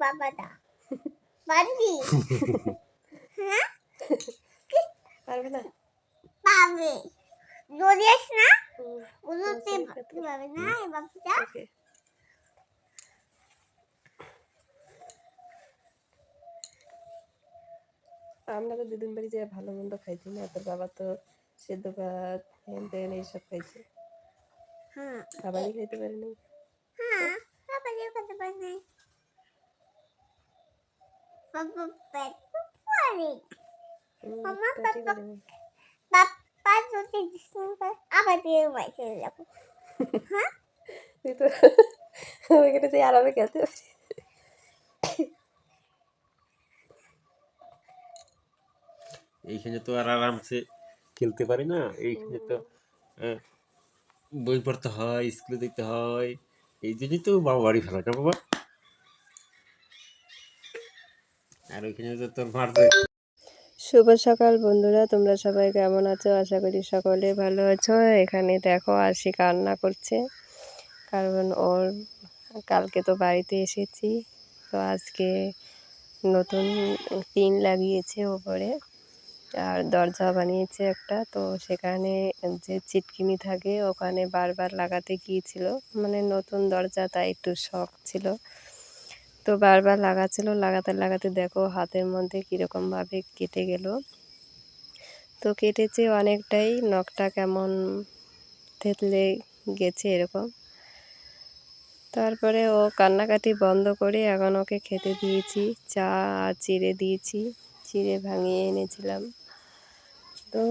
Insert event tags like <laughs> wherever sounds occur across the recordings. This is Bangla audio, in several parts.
বাবাটা হ্যাঁ পারবে না পাবে না না এই বাবুটা আমরা তো দুদিন বাড়ি যাই ভালো মন্দ খাইছি না তোর বাবা তো সেদ্ধ ভাত হেন তেন এইসব খাইছে হ্যাঁ খাবারই খাইতে পারেনি হ্যাঁ বাবাকে করতে পারে বাবা পেট পারে মামা, পেটই বাবা। যদি ডিস্টেন্স আবার দিয়ে বাড়ি চলে হ্যাঁ তুই তো ওইখানে যে আরামে খেলতে পারি এইখানে তো আর আরামসে খেলতে পারি না এইখানে তো বই পড়তে হয় স্কুলে যেতে হয়। এই জন্যই তো বাবা বাড়ি ফেলা না বাবা। আর ওইখানে তো তোর মার শুভ সকাল বন্ধুরা, তোমরা সবাই কেমন আছো? আশা করি সকলে ভালো আছো। এখানে দেখো আশি কান্না করছে। কারণ ওর কালকে তো বাড়িতে এসেছি। তো আজকে নতুন পিন লাগিয়েছে ওপরে। আর দরজা বানিয়েছে একটা। তো সেখানে যে চিটকিনি থাকে, ওখানে বারবার লাগাতে গিয়েছিল। মানে নতুন দরজা, তাই একটু শখ ছিল। তো বারবার লাগাচ্ছিল। লাগাতে লাগাতে দেখো হাতের মধ্যে কীরকমভাবে কেটে গেল। তো কেটেছে অনেকটাই। নখটা কেমন থেতলে গেছে এরকম। তারপরে ও কান্নাকাটি বন্ধ করে এখন ওকে খেতে দিয়েছি। চা আর চিড়ে দিয়েছি। চিড়ে ভাঙিয়ে এনেছিলাম। তো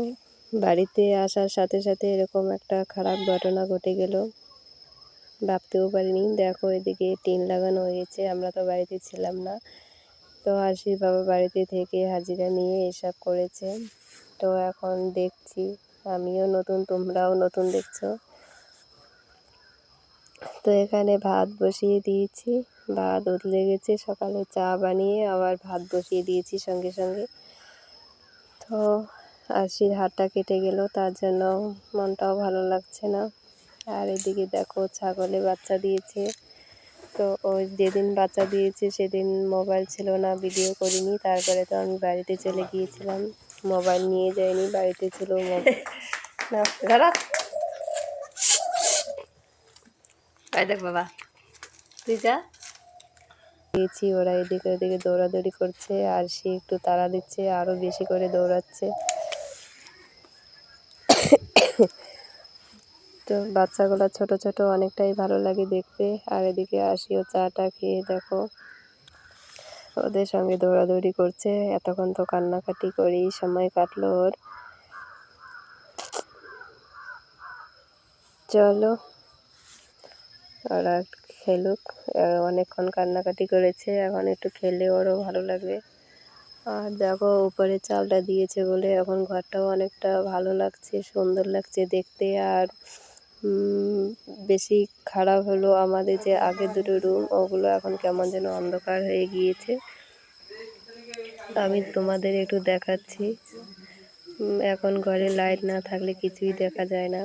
বাড়িতে আসার সাথে সাথে এরকম একটা খারাপ ঘটনা ঘটে গেল। ভাবতেও পারিনি। দেখো, এদিকে টিন লাগানো হয়েছে, আমরা তো বাড়িতে ছিলাম না। তো আশির বাবা বাড়িতে থেকে হাজিরা নিয়ে এসব করেছে। তো এখন দেখছি, আমিও নতুন, তোমরাও নতুন দেখছ। তো এখানে ভাত বসিয়ে দিয়েছি। ভাত উতলে গেছে, সকালে চা বানিয়ে আবার ভাত বসিয়ে দিয়েছি সঙ্গে সঙ্গে। তো আশির হাতটা কেটে গেল তার জন্য মনটাও ভালো লাগছে না। আর এদিকে দেখো ছাগলে বাচ্চা দিয়েছে। তো ওই যেদিন বাচ্চা দিয়েছে সেদিন মোবাইল ছিল না ভিডিও করিনি। তারপরে তো আমি বাড়িতে চলে গিয়েছিলাম। মোবাইল নিয়ে যাইনি বাড়িতে ছিল মোবাইল। <laughs> দেখ বাবা তুই যা। দিয়েছি ওরা এদিকে ওদিকে দৌড়াদৌড়ি করছে আর সে একটু তাড়া দিচ্ছে আরও বেশি করে দৌড়াচ্ছে। তো বাচ্চাগুলো ছোট ছোট অনেকটাই ভালো লাগে দেখতে। আর এদিকে আসিও চাটা খেয়ে দেখো। ওদের সঙ্গে দৌড়াদৌড়ি করছে। এতক্ষণ তো কান্নাকাটি করেই সময় কাটলো ওর। চলো, ওরা খেলুক। অনেকক্ষণ কান্নাকাটি করেছে। এখন একটু খেলে ওরও ভালো লাগবে। আর দেখো, উপরে চালটা দিয়েছে বলে এখন ঘরটাও অনেকটা ভালো লাগছে, সুন্দর লাগছে দেখতে। আর বেশি খারাপ হলো আমাদের যে আগে দুটো রুম ওগুলো এখন কেমন যেন অন্ধকার হয়ে গিয়েছে। আমি তোমাদের একটু দেখাচ্ছি। এখন ঘরে লাইট না থাকলে কিছুই দেখা যায় না।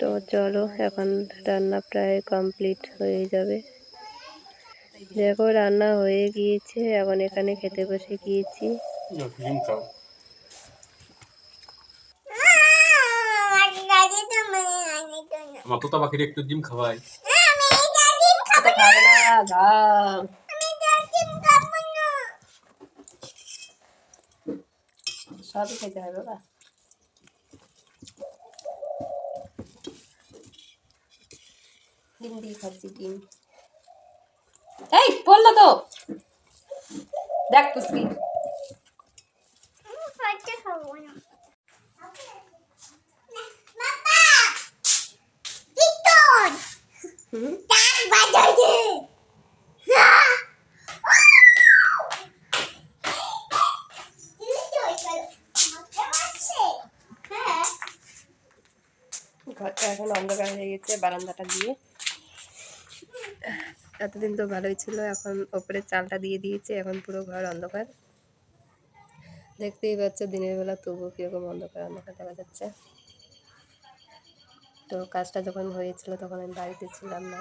তো চলো, এখন রান্না প্রায় কমপ্লিট হয়ে যাবে। দেখো রান্না হয়ে গিয়েছে। এখন এখানে খেতে বসে গিয়েছি। আমার তো বাকির একটু ডিম খাওয়াই। সবই খেতে হবে বাবা ডিম দিয়ে খাচ্ছি ডিম। এই বলল তো। দেখ পুষ্পি। ঘরটা এখন অন্ধকার হয়ে গেছে বারান্দাটা দিয়ে। এতদিন তো ভালোই ছিল, এখন ওপরে চালটা দিয়ে দিয়েছে, এখন পুরো ঘর অন্ধকার। দেখতেই পাচ্ছ দিনের বেলা তবুও কীরকম অন্ধকার অন্ধকার দেখা যাচ্ছে। তো কাজটা যখন হয়েছিল তখন আমি বাড়িতে ছিলাম না,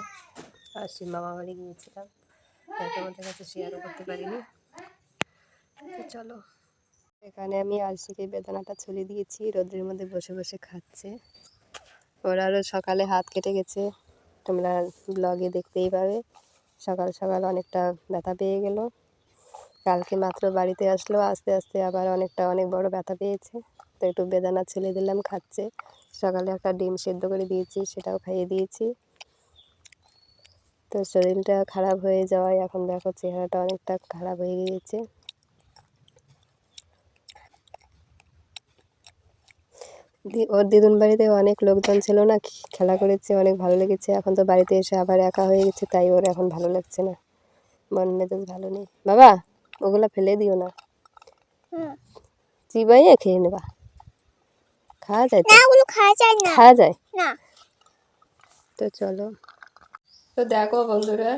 আর সে মামা বাড়ি গিয়েছিলাম তোমাদের কাছে শেয়ারও করতে পারিনি। তো চলো, এখানে আমি আলসিকে বেদানাটা ছুলে দিয়েছি, রোদ্রের মধ্যে বসে বসে খাচ্ছে। ওরা আরও সকালে হাত কেটে গেছে, তোমরা ব্লগে দেখতেই পাবে। সকাল সকাল অনেকটা ব্যথা পেয়ে গেল। কালকে মাত্র বাড়িতে আসলো, আস্তে আস্তে আবার অনেকটা, অনেক বড় ব্যথা পেয়েছে। তো একটু বেদানা ছেলে দিলাম খাচ্ছে। সকালে একটা ডিম সেদ্ধ করে দিয়েছি, সেটাও খাইয়ে দিয়েছি। তো শরীরটা খারাপ হয়ে যাওয়ায় এখন দেখো চেহারাটা অনেকটা খারাপ হয়ে গিয়েছে। ওর দিদুন বাড়িতে অনেক লোকজন ছিল না খেলা করেছে অনেক ভালো লেগেছে। এখন তো বাড়িতে এসে আবার একা হয়ে গেছে তাই ওর এখন ভালো লাগছে না। মন মেজাজ ভালো নেই। বাবা ওগুলা ফেলে দিও না। চিবাইয়ে খেয়ে নেবা। খাওয়া যায় তো? না ওগুলো খাওয়া যায় না। খাওয়া যায়? না। তো চলো। তো দেখো বন্ধুরা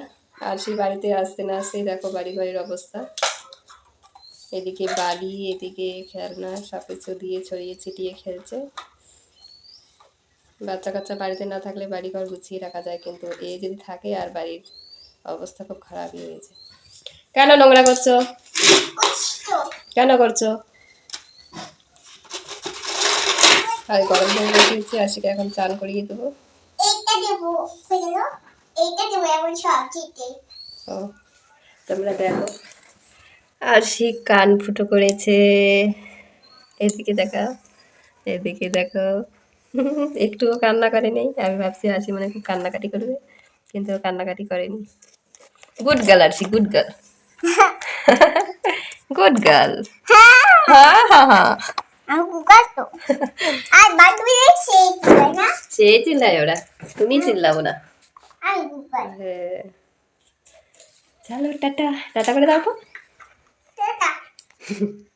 আরশি বাড়িতে আসতে না আসতেই দেখো বাড়ি বাড়ির অবস্থা। এদিকে বালি এদিকে খেলনা সব কিছু দিয়ে ছড়িয়ে ছিটিয়ে খেলছে। বাচ্চা কাচ্চা বাড়িতে না থাকলে বাড়ি ঘর গুছিয়ে রাখা যায় কিন্তু এ যদি থাকে আর বাড়ির অবস্থা খুব খারাপই হয়েছে কেন নোংরা করছ? কেন করছ? আর গরম জল দিয়েছি আশিকে এখন চান করিয়ে দেবো। এইটা দেবো এইটা দেবো এমন সবজিতে ও তোমরা দেখো। আর সে কান ফুটো করেছে। এদিকে দেখা এদিকে দেখো। একটুও কান্না করে নেই আমি ভাবছি হাসি মনে খুব কান্নাকাটি করবে কিন্তু কান্নাকাটি করেনি। গুড গার্ল আর গুড গার্ল গুড গার্ল হ্যাঁ হ্যাঁ হ্যাঁ। সে চিল্লায় ওরা। তুমি চিল্লাবো না। হ্যাঁ। চলো টাটা। টাটা করে দাও তো টাটা <laughs>